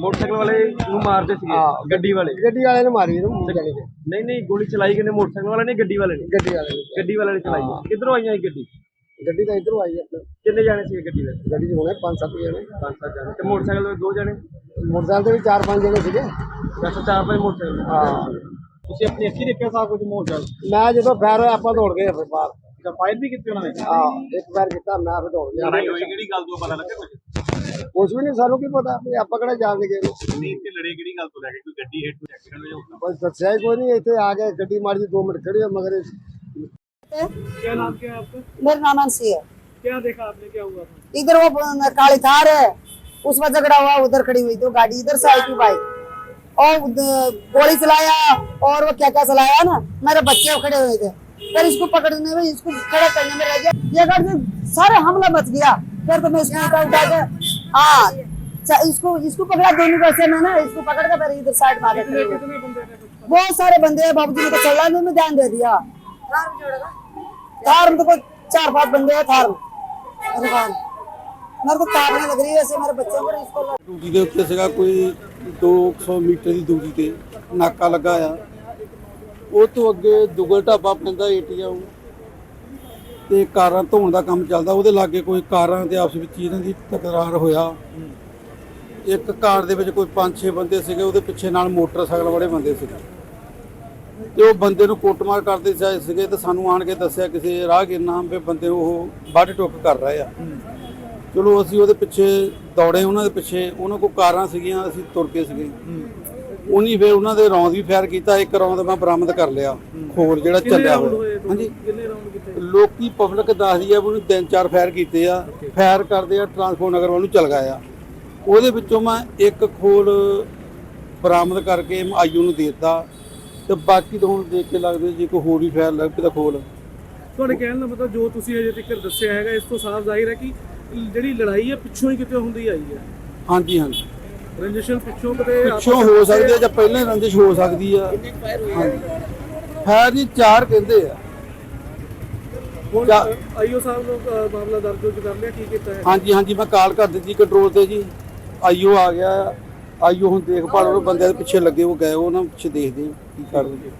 Motorcycle ਵਾਲੇ ਨੂੰ ਮਾਰਦੇ ਸੀਗੇ ਗੱਡੀ ਵਾਲੇ। ਗੱਡੀ ਵਾਲੇ ਨੇ ਮਾਰੀ ਇਹਨੂੰ ਮੂੰਹ ਜਾਣੀ ਤੇ ਨਹੀਂ ਨਹੀਂ ਗੋਲੀ ਚਲਾਈ ਕਿਨੇ ਮੋਟਰਸਾਈਕਲ ਵਾਲੇ ਨੇ ਗੱਡੀ ਵਾਲੇ ਨੇ? ਗੱਡੀ ਵਾਲੇ ਨੇ। ਗੱਡੀ ਵਾਲੇ ਨੇ ਚਲਾਈ। ਕਿੱਧਰੋਂ ਆਈਆਂ ਇਹ ਗੱਡੀ? ਗੱਡੀ ਤਾਂ ਇਧਰੋਂ ਆਈ ਆਪਣੇ ਕਿੰਨੇ ਜਾਣੇ ਸੀਗੇ ਗੱਡੀ ਵਿੱਚ ਗੱਡੀ 'ਚ ਹੋਣੇ ਪੰਜ ਸੱਤ ਜਣੇ। ਪੰਜ ਸੱਤ ਜਾਣੇ। ਤੇ ਮੋਟਰਸਾਈਕਲ ਵਾਲੇ ਦੋ ਜਾਣੇ? ਮੋਟਰਸਾਈਕਲ ਤੇ ਵੀ ਚਾਰ ਪੰਜ ਜਾਣੇ ਸੀਗੇ। ਅੱਛਾ ਚਾਰ ਪੰਜ ਮੋਟਰਸਾਈਕਲ ਹਾਂ। ਤੁਸੀਂ ਆਪਣੀ ਅੱਖੀ ਦੇਖਿਆ ਸਾਰਾ ਕੁਝ ਮੋਟਰਸਾਈਕਲ ਮੈਂ ਜਦੋਂ ਫੈਰ ਹੋਇਆ ਆਪਾਂ ਦੌੜ ਗਏ ਫਿਰ ਬਾਹਰ। ਦਾ ਫਾਇਰ ਵੀ ਕੀਤੀ ਉਹਨਾਂ ਨੇ? ਹਾਂ ਇੱਕ ਵਾਰ ਕੀਤਾ ਮੈਂ ਫਿਰ ਦੌੜ ਗਿਆ। ਕਿਹੜੀ ਗੱਲ ਤੋਂ ਪਤਾ ਲੱਗਿਆ ਕੁਝ ਵੀ ਨਹੀਂ ਸਾਨੂੰ ਕੀ ਪਤਾ ਵੀ ਆਪਾਂ ਕਿਹੜਾ ਜਾਣਦੇ ਗਏ ਨੂੰ। ਨਹੀਂ ਇੱਥੇ ਲੜੇ ਕਿਹੜੀ ਗੱਲ ਤੋਂ ਲੈ ਕੇ ਕੋਈ ਗੱਡੀ ਹਿੱਟ ਕੋਈ ਐਕਸੀਡੈਂਟ ਹੋ ਜਾਊਗਾ ਬਸ ਦੱਸਿਆ ਹੀ ਕੋਈ ਨਹੀਂ ਇੱਥੇ ਆ ਕੇ ਗੱਡੀ ਮਾਰੀ ਜੀ 2 ਮਿੰਟ ਖੜੀ ਹੋਈ, ਮਗਰ ਇਹ क्या नाम क्या है आपका मेरा नाम अंशी है क्या देखा आपने क्या हुआ था इधर वो ब- काली थार है उसमें झगड़ा हुआ उधर खड़ी हुई तो गाड़ी इधर से आई थी बाइक और उध- गोली चलाया और वो क्या क्या चलाया ना मेरे बच्चे खड़े हुए थे फिर इसको पकड़ने में इसको खड़ा करने में रह गया ये गाड़ी सारे हमला मच गया फिर तो मैं इसको उठा उठा के हाँ च- इसको इसको पकड़ा दोनों को ऐसे में ना इसको पकड़ के फिर इधर साइड मार खड़े हुए कितने बंदे थे कुछ बहुत सारे बंदे हैं बाबूजी ने तो चलाने में ध्यान दे दिया थार में तो कोई चार पांच बंदे हैं थार में मेरे ख्याल मेरे को तारने लग रही है ऐसे मेरे बच्चों को इसको ਡਿਊਟੀ ਦੇ ਉੱਤੇ ਸੀਗਾ ਕੋਈ 200 ਮੀਟਰ ਦੀ ਦੂਰੀ ਤੇ ਨਾਕਾ ਲੱਗਾ ਆ ਉਹ ਤੋਂ ਅੱਗੇ ਦੁਗਲ ਢਾਬਾ ਪੈਂਦਾ ਏਟੀਐਮ ਤੇ ਕਾਰਾਂ ਧੋਣ ਦਾ ਕੰਮ ਚੱਲਦਾ ਉਹਦੇ ਲਾਗੇ ਕੋਈ ਕਾਰਾਂ ਤੇ ਆਪਸ ਵਿੱਚ ਇਹਨਾਂ ਦੀ ਤਕਰਾਰ ਹੋਇਆ। ਇੱਕ ਕਾਰ ਦੇ ਵਿੱਚ ਕੋਈ 5-6 ਬੰਦੇ ਸੀਗੇ ਉਹਦੇ ਪਿੱਛੇ ਨਾਲ ਮੋਟਰਸਾਈਕਲ ਵਾਲੇ ਬੰਦੇ ਸੀਗੇ। ਤੇ ਉਹ ਬੰਦੇ ਨੂੰ ਕੋਟਮਾਰ ਕਰਦੇ ਚਾਹੇ ਸੀਗੇ ਤੇ ਸਾਨੂੰ ਆਣ ਕੇ ਦੱਸਿਆ ਕਿਸੇ ਰਾਹਗੀਰ ਨਾਮ ਤੇ ਬੰਦੇ ਉਹ ਵੱਢ ਟੋਕ ਕਰ ਰਹੇ ਆ। ਚਲੋ ਅਸੀਂ ਉਹਦੇ ਪਿੱਛੇ ਦੌੜੇ ਉਹਨਾਂ ਦੇ ਪਿੱਛੇ ਉਹਨਾਂ ਕੋ ਕਾਰਾਂ ਸੀਗੀਆਂ ਅਸੀਂ ਤੁਰ ਕੇ ਸੀਗੇ। ਉਹਨੀ ਫੇਰ ਉਹਨਾਂ ਦੇ ਰੌਂਦ ਵੀ ਫੈਰ ਕੀਤਾ ਇੱਕ ਰੌਂਦ ਮੈਂ ਬਰਾਮਦ ਕਰ ਲਿਆ। ਖੋਰ ਜਿਹੜਾ ਚੱਲਿਆ ਹੋਇਆ। ਹਾਂਜੀ। ਲੋਕੀ ਪਬਲਿਕ ਦੱਸਦੀ ਆ ਵੀ ਉਹਨੂੰ ਤਿੰਨ ਚਾਰ ਫਾਇਰ ਕੀਤੇ ਆ ਫਾਇਰ ਕਰਦੇ ਆ ਟਰਾਂਸਪੋਰਟ ਨਗਰ ਵੱਲ ਨੂੰ ਚਲ ਗਏ ਆ। ਉਹਦੇ ਵਿੱਚੋਂ ਮੈਂ ਇੱਕ ਖੋਲ ਬਰਾਮਦ ਕਰਕੇ ਆਈਓ ਨੂੰ ਦੇ ਦਿੱਤਾ ਤੇ ਬਾਕੀ ਤਾਂ ਹੁਣ ਦੇਖ ਕੇ ਲੱਗਦਾ ਜੇ ਕੋਈ ਹੋਰ ਵੀ ਫਾਇਰ ਲੱਗ ਪਈ ਤਾਂ ਖੋਲ। ਤੁਹਾਡੇ ਕਹਿਣ ਦਾ ਮਤਲਬ ਜੋ ਤੁਸੀਂ ਅਜੇ ਤੱਕ ਦੱਸਿਆ ਹੈਗਾ ਇਸ ਤੋਂ ਸਾਫ਼ ਜ਼ਾਹਿਰ ਹੈ ਕਿ ਜਿਹੜੀ ਲੜਾਈ ਹੈ ਪਿੱਛੋਂ ਹੀ ਕਿਤੇ ਹੁੰਦੀ ਆਈ ਹੈ। ਹਾਂਜੀ ਹਾਂਜੀ। ਰੰਜਿਸ਼ਨ ਪਿੱਛੋਂ ਕਿਤੇ ਪਿੱਛੋਂ ਹੋ ਸਕਦੀ ਹੈ ਜਾਂ ਪਹਿਲਾਂ ਹੀ ਰੰਜਿਸ਼ ਹੋ ਸਕਦੀ ਆ। ਹਾਂਜੀ। ਫਾਇਰ ਜੀ ਚਾਰ ਕਹਿੰਦੇ ਆ। ਚਾ- ਆਈਓ ਸਾਹਿਬ ਨੂੰ ਅ, ਮਾਮਲਾ ਦਰਜ ਹੋ ਕਰ ਲਿਆ ਕੀ ਕੀਤਾ ਹੈ? ਹਾਂਜੀ ਹਾਂਜੀ ਮੈਂ ਕਾਲ ਕਰ ਦਿੱਤੀ ਕੰਟਰੋਲ ਤੇ ਜੀ। ਆਈਓ ਆ ਗਿਆ ਆਈਓ ਹੁਣ ਦੇਖਭਾਲ ਉਹ ਬੰਦਿਆਂ ਦੇ ਪਿੱਛੇ ਲੱਗੇ ਉਹ ਗਏ ਉਹਨਾਂ ਪਿੱਛੇ ਦੇਖਦੇ ਆ ਕੀ ਕਰਦੇ